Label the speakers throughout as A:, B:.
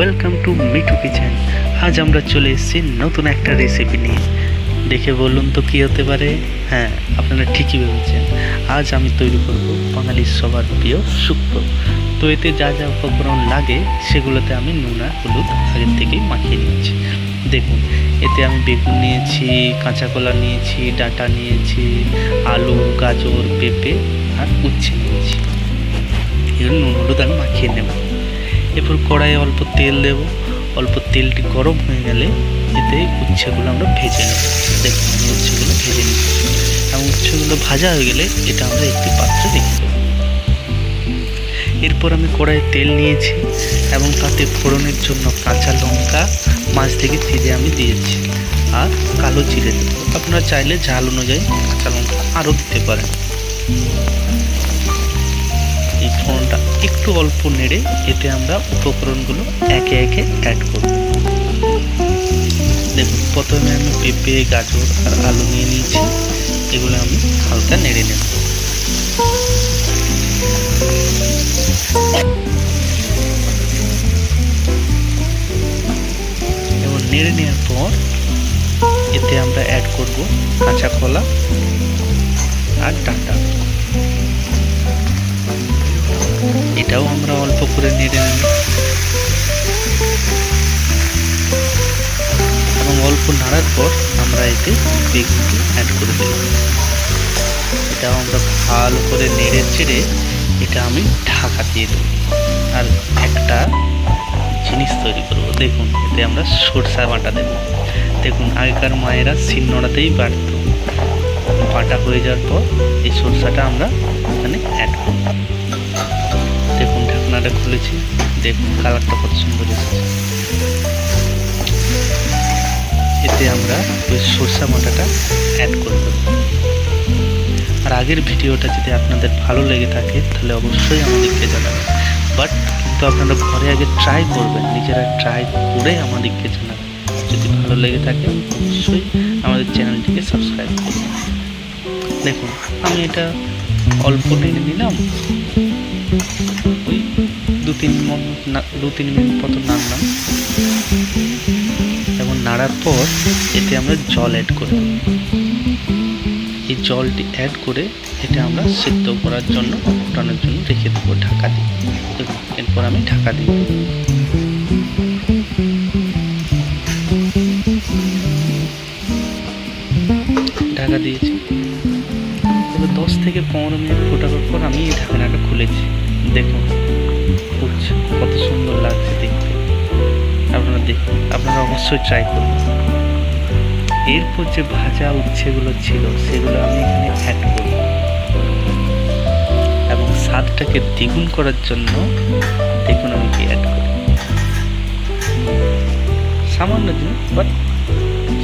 A: Welcome to Mithu kitchen আজ আমরা চলে এসেছি নতুন একটা রেসিপি নিয়ে। দেখে বলুন তো কী হতে পারে? হ্যাঁ আপনারা ঠিকই ভেবেছেন। আজ আমি তৈরি করব বাঙালির সবার প্রিয় শুক্তো। তো এতে যা যা উপকরণ লাগে, সেগুলোতে আমি নুন আর হলুদ আগের থেকেই মাখিয়ে নিয়েছি দেখুন, এতে আমি বেগুন নিয়েছি কাঁচা কলা নিয়েছি, ডাঁটা নিয়েছি, আলু, গাজর, পেঁপে আর উচ্ছে নিয়েছি। এগুলো নুন হলুদ আমি মাখিয়ে নেব। এরপর কড়াইয়ে অল্প তেল দেব। অল্প তেলটি গরম হয়ে গেলে এতে উচ্ছেগুলো আমরা ভেজে নেব। দেখুন, আমি উচ্ছেগুলো ভেজে নিই এবং উচ্ছেগুলো ভাজা হয়ে গেলে এটা আমরা একটি পাত্রে রেখে দেবো। এরপর আমি কড়াইয়ে তেল নিয়েছি এবং তাতে ফোড়নের জন্য কাঁচা লঙ্কা মাছ থেকে চিড়ে আমি দিয়েছি আর কালো চিড়ে দেবো। আপনারা চাইলে ঝাল অনুযায়ী কাঁচা লঙ্কা আরও দিতে পারেন। ফোড়নটা একটু অল্প নেড়ে এতে আমরা উপকরণগুলো একে একে অ্যাড করব। দেখুন, প্রথমে আমি পেঁপে, গাজর আর আলু নিয়ে নিয়েছি। এগুলো আমি হালকা নেড়ে নেব। এবং নেড়ে নেওয়ার পর এতে আমরা অ্যাড করব কাঁচা কলা আর ডাঁটা। এটাও আমরা অল্প করে নেড়ে নেব। এবং অল্প নাড়ার পর আমরা এতে বেগুনটি অ্যাড করে দেব। এটাও আমরা ভালো করে নেড়ে চেড়ে এটা আমি ঢাকা দিয়ে দেব। আর একটা জিনিস তৈরি করব। দেখুন, এতে আমরা সরষা বাটা দেব। দেখুন, আগেকার মায়েরা শিলনোড়াতেই বাটত বাটা হয়ে যাওয়ার পর এই সরষাটা আমরা এখানে অ্যাড করব। দেখুন ঢাকনাটা খুলেছি, দেখুন কালারটা কত সুন্দর এসেছে। এতে আমরা ওই সরষা বাটাটা অ্যাড করে দেবো। আর আগের ভিডিওটা যদি আপনাদের ভালো লেগে থাকে, তাহলে অবশ্যই আমাদেরকে জানাবেন। বাট কিন্তু আপনারা ঘরে আগে ট্রাই করবেন, নিজেরা ট্রাই করে আমাদেরকে জানাবেন। যদি ভালো লেগে থাকে, অবশ্যই আমাদের চ্যানেলটিকে সাবস্ক্রাইব করুন দেখুন, আমি এটা অল্প নেড়ে নিলাম। ওই দু তিন দু তিন মিনিট মতো নাড়লাম। এবং নাড়ার পর এতে আমরা জল অ্যাড করে এই জলটি অ্যাড করে এটা আমরা সিদ্ধ করার জন্য ফোটানোর জন্য রেখে দেবো ঢাকা দিয়ে। এরপর আমি ঢাকা দেবো। ঢাকা দিয়েছি। এবার দশ থেকে পনেরো মিনিট ফোটানোর পর আমি এই ঢাকনাটা খুলেছি। দেখুন ফুটছে কত সুন্দর লাগছে দেখতে। আপনারা দেখুন, আপনারা অবশ্যই ট্রাই করুন। এরপর যে ভাজা উচ্ছেগুলো ছিল, সেগুলো আমি এখানে অ্যাড করব। এবং স্বাদটাকে দ্বিগুণ করার জন্য দেখুন আমি কি অ্যাড করি। সামান্য জিনিস বাট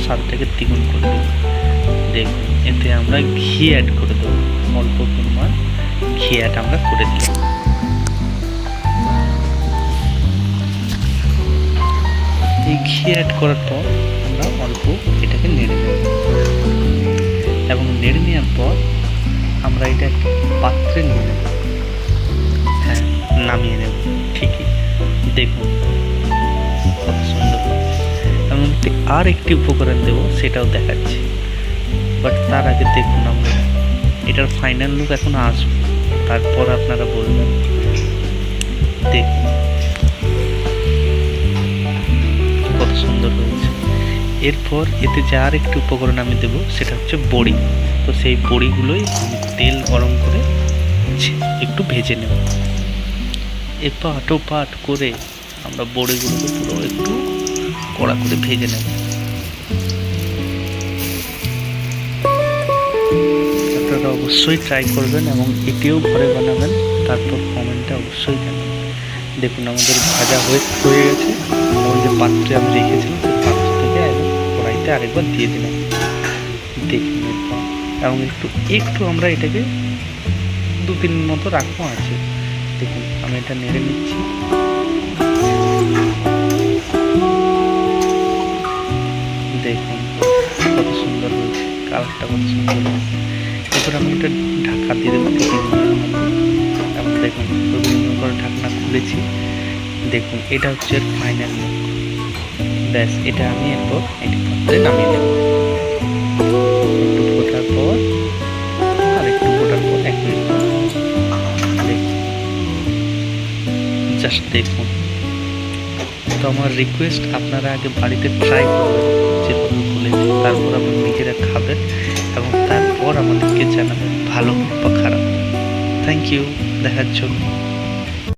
A: স্বাদটাকে দ্বিগুণ করে দেবো দেখুন, এতে আমরা ঘি অ্যাড করে দেবো অল্প পরিমাণ ঘি অ্যাড আমরা করে দিলাম। এই ঘি অ্যাড করার পর আমরা অল্প এটাকে নেড়ে নেব। এবং নেড়ে নেওয়ার পর আমরা এটা একটা পাত্রে নিয়ে নেব। হ্যাঁ নামিয়ে নেব। ঠিকই। দেখুন, কত সুন্দর। এবং আর একটি উপকরণ দেবো, সেটাও দেখাচ্ছি। বাট তার আগে দেখুন আমরা এটার ফাইনাল লুক এখন আসবে। তারপর আপনারা বলবেন, দেখুন। কত সুন্দর হয়েছে। এরপর এতে যে আর একটি উপকরণ আমি দেবো, সেটা হচ্ছে বড়ি। তো সেই বড়িগুলোই আমি তেল গরম করে একটু ভেজে নেব। এপাট ওপাট করে আমরা বড়িগুলোকে পুরো একটু কড়া করে ভেজে নেব। অবশ্যই ট্রাই করবেন এবং এটিও ঘরে বানাবেন। তারপর কমেন্টে অবশ্যই জানাবেন। দেখুন, আমাদের ভাজা হয়ে হয়ে গেছে। এবং যে পাত্রে আমি রেখেছিলাম, সেই পাত্র থেকে কড়াইতে আরেকবার দিয়ে দিলাম। দেখুন এবং একটু একটু আমরা এটাকে দু তিন মতো রাখব আছে। দেখুন, আমি এটা নেড়ে নিচ্ছি। দেখুন, কত সুন্দর হয়েছে। কালারটা কত সুন্দর হয়েছে। এরপর আমি এটা ঢাকা দিয়ে দেবো এবং দেখুন। মিনিট করে ঢাকনা খুলেছি। দেখুন, এটা হচ্ছে ফাইনাল ব্যাস, এটা আমি এরপর এটি পাত্রে নামিয়ে মিনিট দেখুন। তো আমার রিকোয়েস্ট আপনারা আগে বাড়িতে ট্রাই করবেন। যেভাবে বলেছি, তারপর আপনারা নিজেরা খাবেন এবং তারপর আমাদেরকে জানাবেন ভালো বা খারাপ। থ্যাংক ইউ দেখার জন্য।